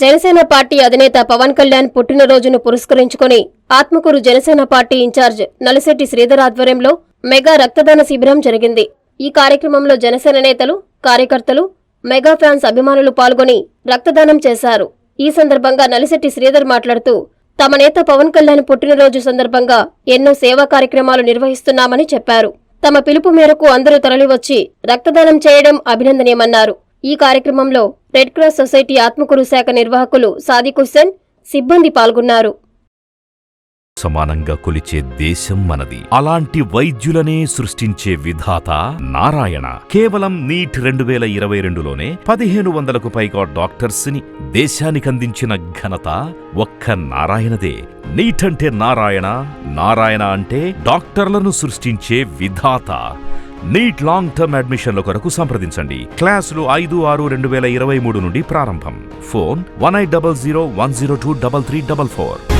Janasena party అధినేత పవన్ కళ్యాణ్ పుట్టినరోజును పురస్కరించుకుని Atmakur Janasena party in charge Nalisetti Sridhar ఆధ్వర్యంలో మెగా రక్తదాన శిబిరం జరిగింది. ఈ కార్యక్రమంలో జనసేన నేతలు కార్యకర్తలు మెగా ఫ్యాన్స్ అభిమానులు పాల్గొని రక్తదానం చేశారు. ఈ సందర్భంగా నలిశెట్టి శ్రీధర్ మాట్లాడుతూ తమ నేత పవన్ కళ్యాణ్ పుట్టినరోజు సందర్భంగా ఎన్నో సేవా కార్యక్రమాలు నిర్వహిస్తున్నామని చెప్పారు. తమ పిలుపు మేరకు అందరూ తరలివచ్చి రక్తదానం చేయడం అభినందనీయమన్నారు. ఈ కార్యక్రమంలో రెడ్ క్రాస్ సొసైటీ ఆత్మకూరు శాఖ నిర్వాహకులు సాదిక్ హుస్సేన్ సిబ్బంది పాల్గొన్నారు. సమానంగా కొలిచే దేశం మనది. అలాంటి వైద్యులనే సృష్టించే విధాత నారాయణ. కేవలం నీట్ రెండు వేల ఇరవై రెండులోనే పదిహేను వందలకు పైగా డాక్టర్స్ని దేశానికి అందించిన ఘనత ఒక్క నారాయణదే. నీట్ అంటే నారాయణ నారాయణ అంటే డాక్టర్లను సృష్టించే విధాత. నీట్ లాంగ్ టర్మ్ అడ్మిషన్ల కొరకు సంప్రదించండి. క్లాసులు ఐదు ఆరు రెండు వేల ఇరవై మూడు నుండి ప్రారంభం. Phone one eight double zero one zero two double three double four.